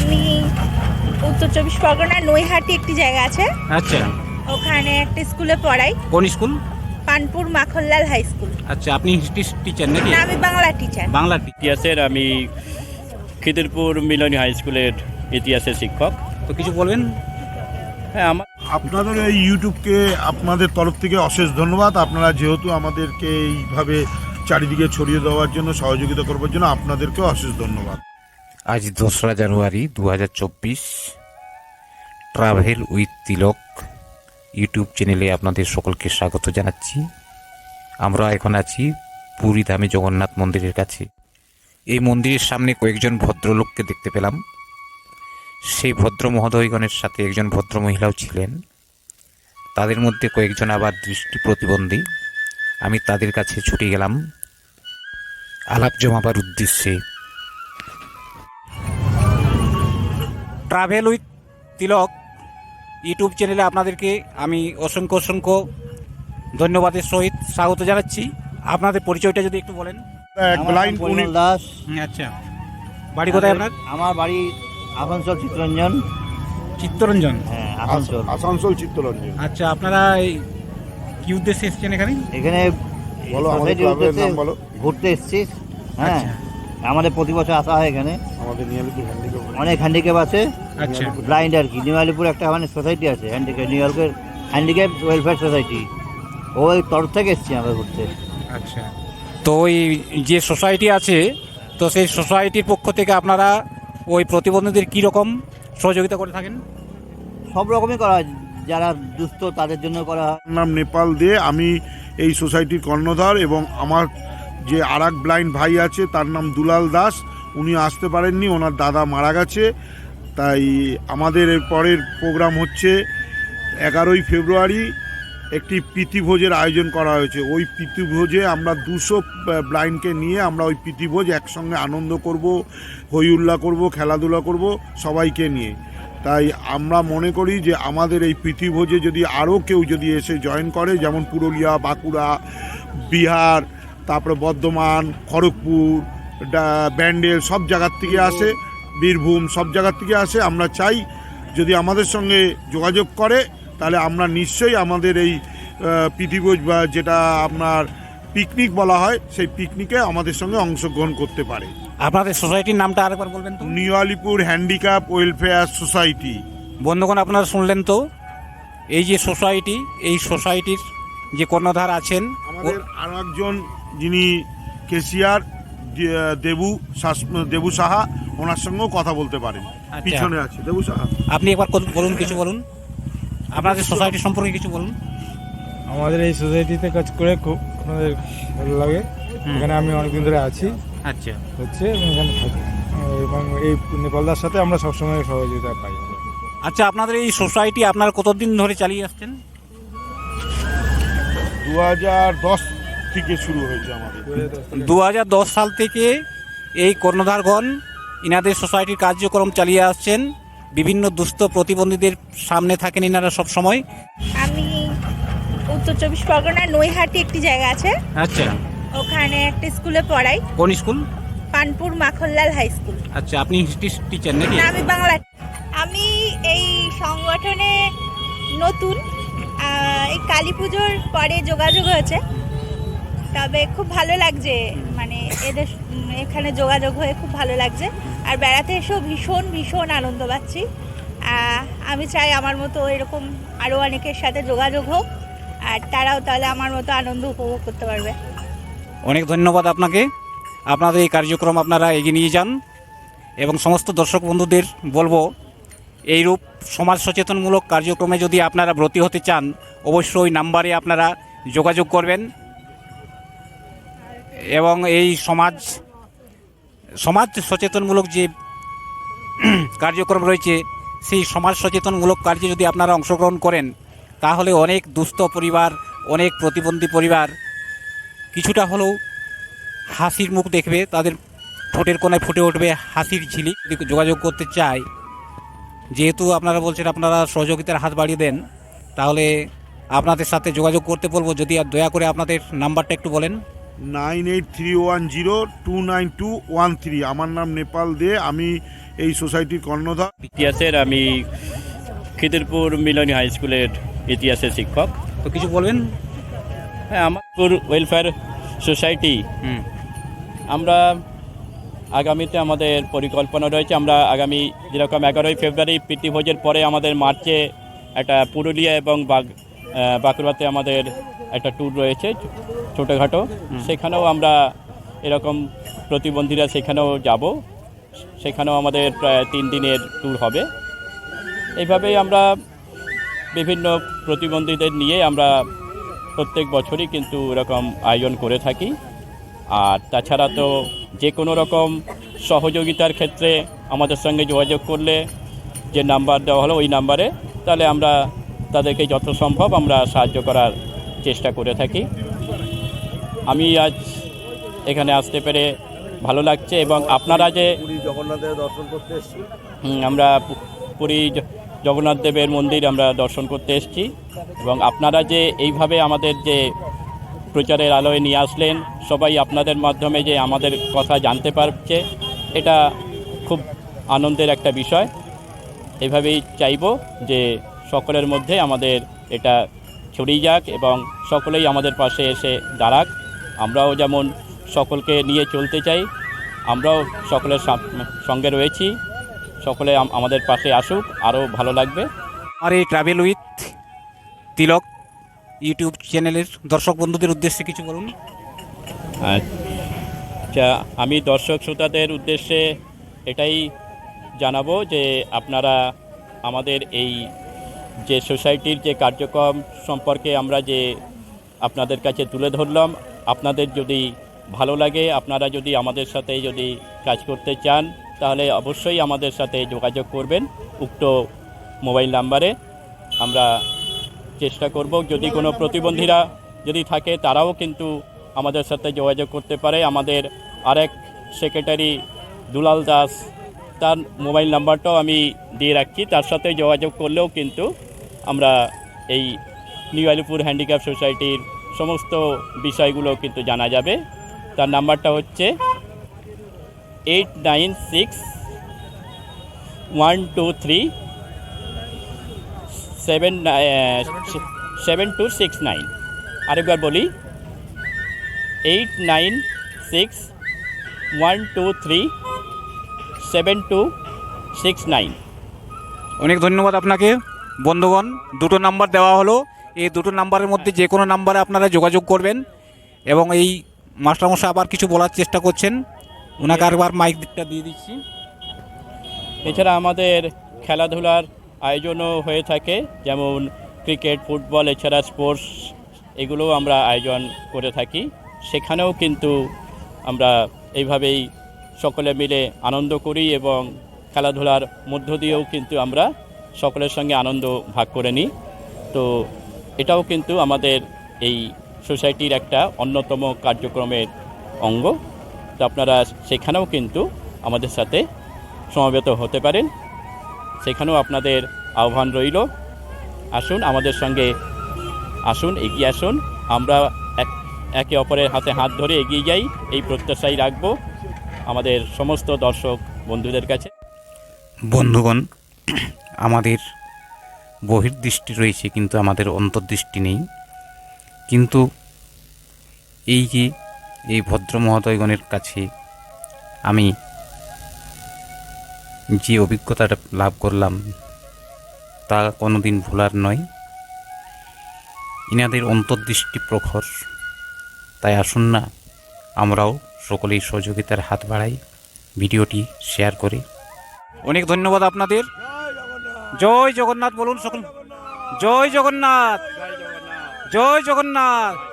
আমি উত্তর চব্বিশ পরগনার নৈহাটি একটি জায়গা আছে। আচ্ছা। ওখানে একটা স্কুলে পড়াই। কোন school? Panpur Makhanlal high school. আচ্ছা আপনি হিস্ট্রি টিচার নাকি? না আমি বাংলা টিচার বাংলা ইতিহাসের আমি খিদিরপুর মিলনী হাই স্কুলের ইতিহাসের শিক্ষক। তো কিছু বলবেন? হ্যাঁ আমার আপনাদের এই ইউটিউবকে আপনাদের তরফ থেকে অশেষ ধন্যবাদ। আপনারা যেহেতু আমাদেরকে এইভাবে চারিদিকে ছড়িয়ে দেওয়ার জন্য সহযোগিতা করবার জন্য আপনাদেরকে অশেষ ধন্যবাদ। আজ দোসরা জানুয়ারি দু হাজার চব্বিশ। ট্রাভেল উইথ তিলক ইউটিউব চ্যানেলে আপনাদের সকলকে স্বাগত জানাচ্ছি। আমরা এখন আছি পুরী ধামে জগন্নাথ মন্দিরের কাছে। এই মন্দিরের সামনে কয়েকজন ভদ্রলোককে দেখতে পেলাম। সেই ভদ্র মহোদয়গণের সাথে একজন ভদ্র মহিলাও ছিলেন। তাদের মধ্যে কয়েকজন আবার দৃষ্টি প্রতিবন্ধী। আমি তাদের কাছে ছুটে গেলাম। আলাপ জমাবার উদ্দেশ্যে ট্রাভেল উইথ তিলক ইউটিউব চ্যানেলে আপনাদেরকে আমি অসংখ্য অসংখ্য ধন্যবাদের সহিত স্বাগত জানাচ্ছি। আপনাদের পরিচয়টা যদি একটু বলেন। দাস। আচ্ছা। বাড়ি কোথায় আপনার? আমার বাড়ি আসানসোল চিত্তরঞ্জন। চিত্তরঞ্জন। হ্যাঁ আসানসোল। আসানসোল চিত্তরঞ্জন। আচ্ছা আপনারা এই কি উদ্দেশ্যে এসেছেন এখানে? এখানে বলো, আমাদের উদ্দেশ্যে বলো। ঘুরতে এসেছি। হ্যাঁ। আচ্ছা। আমাদের প্রতি বছর আসা হয় এখানে। আমাদের নিয়ালিপুর হ্যান্ডিক্যাপ অনেক হ্যান্ডিক্যাপ আছে। আচ্ছা। ব্লাইন্ড আর কি। নিউ আলিপুর একটা মানে সোসাইটি আছে হ্যান্ডিক্যাপ নিউ ইয়র্কের হ্যান্ডিক্যাপ ওয়েলফেয়ার সোসাইটি ওই তরফ থেকে এসেছি আমরা ঘুরতে। আচ্ছা। তো ওই যে সোসাইটি আছে তো সেই সোসাইটির পক্ষ থেকে আপনারা ওই প্রতিবন্ধীদের কী রকম সহযোগিতা করে থাকেন? সব রকমই করা হয়। যারা দুস্থ তাদের জন্য করা হয়। নাম নেপাল দিয়ে আমি এই সোসাইটির কর্ণধার এবং আমার যে আর ব্লাইন্ড ভাই আছে, তার নাম দুলাল দাস, উনি আসতে পারেননি, ওনার দাদা মারা গেছে। তাই আমাদের পরের প্রোগ্রাম হচ্ছে এগারোই ফেব্রুয়ারি, একটি প্রীতিভোজের আয়োজন করা হয়েছে। ওই প্রীতিভোজে আমরা দুশো ব্লাইন্ডকে নিয়ে আমরা ওই প্রীতিভোজ একসঙ্গে আনন্দ করব হই উল্লাহ করব, খেলাধুলা করব, সবাইকে নিয়ে। তাই আমরা মনে করি যে আমাদের এই পৃথিভোজে যদি আরও কেউ যদি এসে জয়েন করে, যেমন পুরুলিয়া, বাঁকুড়া, বিহার তারপরে বর্ধমান খড়গপুর ব্যান্ডেল সব জায়গার থেকে আসে বীরভূম সব জায়গার থেকে আসে। আমরা চাই যদি আমাদের সঙ্গে যোগাযোগ করে তাহলে আমরা নিশ্চয়ই আমাদের এই পৃথিভোজ বা যেটা আপনার পিকনিক বলা হয় সেই পিকনিকে আমাদের সঙ্গে অংশগ্রহণ করতে পারে। আপনাদের সোসাইটির নামটা আরেকবার বলবেন তো? New Alipur handicap welfare society. বন্ধুগণ আপনারা শুনলেন তো? এই যে সোসাইটি এই সোসাইটির যে কর্ণধার আছেন আমাদের আরও একজন যিনি কেসিয়ার দেবু দেবু সাহা ওনার সঙ্গেও কথা বলতে পারেন। আচ্ছা। পিছনে আছে। দেবু সাহা। আপনি একবার বলুন কিছু বলুন। আপনাদের সোসাইটি সম্পর্কে কিছু বলুন। আমাদের এই সোসাইটিতে কাজ করে খুব আমাদের ভালো লাগে। এখানে আমি অনেকদিন ধরে আছি। আচ্ছা। হচ্ছে এবং এখানে থাকি। এবং এই নেপালদার সাথে আমরা সবসময় সহযোগিতা পাই। আচ্ছা আপনাদের এই সোসাইটি আপনারা কতদিন ধরে চালিয়ে আসছেন? দু হাজার দশ থেকে শুরু হয়েছে আমাদের। দু হাজার দশ সাল থেকে এই কর্ণধারগণ ইনাদের সোসাইটির কার্যক্রম চালিয়ে আসছেন। বিভিন্ন দুস্থ প্রতিবন্ধীদের সামনে থাকেন ইনারা সব সময়। আমি উত্তর চব্বিশ পরগনার নৈহাটি একটি জায়গা আছে। আচ্ছা। ওখানে একটা স্কুলে পড়াই। কোন school? Panpur Makhanlal high school. আচ্ছা আপনি হিস্ট্রি টিচার নাকি? আমি বাংলা। আমি এই সংগঠনে নতুন এই কালী পুজোর পরে যোগাযোগ হয়েছে। তবে খুব ভালো লাগছে মানে এদের এখানে যোগাযোগ হয়ে খুব ভালো লাগছে। আর বেড়াতে এসেও ভীষণ ভীষণ আনন্দ পাচ্ছি। আমি চাই আমার মতো এরকম আরও অনেকের সাথে যোগাযোগ হোক আর তারাও তাহলে আমার মতো আনন্দ উপভোগ করতে পারবে। অনেক ধন্যবাদ আপনাকে। আপনাদের এই কার্যক্রম আপনারা এগিয়ে নিয়ে যান। এবং সমস্ত দর্শক বন্ধুদের বলব এইরূপ সমাজ সচেতনমূলক কার্যক্রমে যদি আপনারা ব্রতী হতে চান অবশ্যই ওই নাম্বারে আপনারা যোগাযোগ করবেন। এবং এই সমাজ সমাজ সচেতনমূলক যে কার্যক্রম রয়েছে, সেই সমাজ সচেতনমূলক কার্যে যদি আপনারা অংশগ্রহণ করেন, তাহলে অনেক দুস্থ পরিবার, অনেক প্রতিবন্ধী পরিবার কিছুটা হলেও হাসির মুখ দেখবে, তাদের ঠোঁটের কোনায় ফুটে উঠবে হাসির ঝিলি যদি যোগাযোগ করতে চায়, যেহেতু আপনারা বলছেন আপনারা সহযোগিতার হাত বাড়িয়ে দেন, তাহলে আপনাদের সাথে যোগাযোগ করতে বলব। যদি আর দয়া করে আপনাদের নাম্বারটা একটু বলেন। Nine eight three one zero two nine two one three. আমার নাম নেপাল দে আমি এই সোসাইটির কর্ণধার। ইতিহাসের আমি খিদিরপুর মিলনী হাই স্কুলের ইতিহাসের শিক্ষক। তো কিছু বলবেন? হ্যাঁ আমাদের ওয়েলফেয়ার সোসাইটি হুম। আমরা আগামীতে আমাদের পরিকল্পনা রয়েছে আমরা আগামী যেরকম এগারোই ফেব্রুয়ারি প্রীতিভোজের পরে আমাদের মার্চে একটা পুরুলিয়া এবং বাগ বাঁকুড়াতে আমাদের একটা ট্যুর রয়েছে ছোটোখাটো। সেখানেও আমরা এরকম প্রতিবন্ধীরা সেখানেও যাব। সেখানেও আমাদের প্রায় তিন দিনের ট্যুর হবে। এইভাবেই আমরা বিভিন্ন প্রতিবন্ধীদের নিয়ে আমরা প্রত্যেক বছরই কিন্তু এরকম আয়োজন করে থাকি। আর তাছাড়া তো যে কোনো রকম সহযোগিতার ক্ষেত্রে আমাদের সঙ্গে যোগাযোগ করলে যে নাম্বার দেওয়া হলো ওই নাম্বারে তাহলে আমরা তাদেরকে যত সম্ভব আমরা সাহায্য করার চেষ্টা করে থাকি। আমি আজ এখানে আসতে পেরে ভালো লাগছে এবং আপনারা যে জগন্নাথের দর্শন করতে হুম, আমরা পুরী জগন্নাথ দেবের মন্দির আমরা দর্শন করতে এসেছি এবং আপনারা যে এইভাবে আমাদের যে প্রচারের আলোয় নিয়ে আসলেন সবাই আপনাদের মাধ্যমে যে আমাদের কথা জানতে পারছে এটা খুব আনন্দের একটা বিষয়। এভাবেই চাইব যে সকলের মধ্যে আমাদের এটা ছড়িয়ে যাক এবং সকলেই আমাদের পাশে এসে দাঁড়াক। আমরাও যেমন সকলকে নিয়ে চলতে চাই আমরাও সকলের সঙ্গে রয়েছি। সকলে আমাদের পাশে আসুক আরও ভালো লাগবে। আর এই ট্রাভেল উইথ তিলক ইউটিউব চ্যানেলের দর্শক বন্ধুদের উদ্দেশ্যে কিছু বলুন। আচ্ছা আমি দর্শক শ্রোতাদের উদ্দেশ্যে এটাই জানাব যে আপনারা আমাদের এই যে সোসাইটির যে কার্যক্রম সম্পর্কে আমরা যে আপনাদের কাছে তুলে ধরলাম, আপনাদের যদি ভালো লাগে, আপনারা যদি আমাদের সাথে যদি কাজ করতে চান, তাহলে অবশ্যই আমাদের সাথে যোগাযোগ করবেন। উক্ত মোবাইল নাম্বারে আমরা চেষ্টা করব। যদি কোনো প্রতিবন্ধীরা যদি থাকে, তারাও কিন্তু আমাদের সাথে যোগাযোগ করতে পারে। আমাদের আরেক সেক্রেটারি দুলাল দাস, তার মোবাইল নাম্বারটাও আমি দিয়ে রাখছি। তার সাথে যোগাযোগ করলেও কিন্তু আমরা এই নিউ আলিপুর হ্যান্ডিক্যাপ সোসাইটির সমস্ত বিষয়গুলো কিন্তু জানা যাবে। তার নাম্বারটা হচ্ছে eight nine six one two three seven seven two six nine. আরেকবার বলি, eight nine six one two three seven two six nine. অনেক ধন্যবাদ আপনাকে। বন্ধুগণ, দুটো নাম্বার দেওয়া হলো। এই দুটো নাম্বারের মধ্যে যে কোনো নাম্বারে আপনারা যোগাযোগ করবেন এবং এই মাস্টারমশাই আবার কিছু বলার চেষ্টা করছেন। ওনাকে আরেকবার মাইক দিকটা দিয়ে দিচ্ছি। এছাড়া আমাদের খেলাধুলার আয়োজনও হয়ে থাকে, যেমন ক্রিকেট, ফুটবল, এছাড়া স্পোর্টস, এগুলোও আমরা আয়োজন করে থাকি। সেখানেও কিন্তু আমরা এইভাবেই সকলে মিলে আনন্দ করি এবং খেলাধুলার মধ্য দিয়েও কিন্তু আমরা সকলের সঙ্গে আনন্দ ভাগ করে নিই। তো এটাও কিন্তু আমাদের এই সোসাইটির একটা অন্যতম কার্যক্রমের অঙ্গ। তো আপনারা সেখানেও কিন্তু আমাদের সাথে সমবেত হতে পারেন। সেখানেও আপনাদের আহ্বান রইল। আসুন, আমাদের সঙ্গে আসুন, এগিয়ে আসুন। আমরা এক অপরের হাতে হাত ধরে এগিয়ে যাই, এই প্রত্যাশাই রাখব আমাদের সমস্ত দর্শক বন্ধুদের কাছে। বন্ধুগণ আমাদের বহির্দৃষ্টি রয়েছে, কিন্তু আমাদের অন্তর্দৃষ্টি নেই। কিন্তু এই যে এই ভদ্র মহোদয়গণের কাছে আমি যে অভিজ্ঞতাটা লাভ করলাম, তা কোনোদিন ভোলার নয়। ইনাদের অন্তর্দৃষ্টি প্রখর। তাই আসুন না, আমরাও সকলেই সহযোগিতার হাত বাড়াই, ভিডিওটি শেয়ার করে। অনেক ধন্যবাদ আপনাদের। জয় জগন্নাথ বলুন সকল। জয় জগন্নাথ। জয় জগন্নাথ।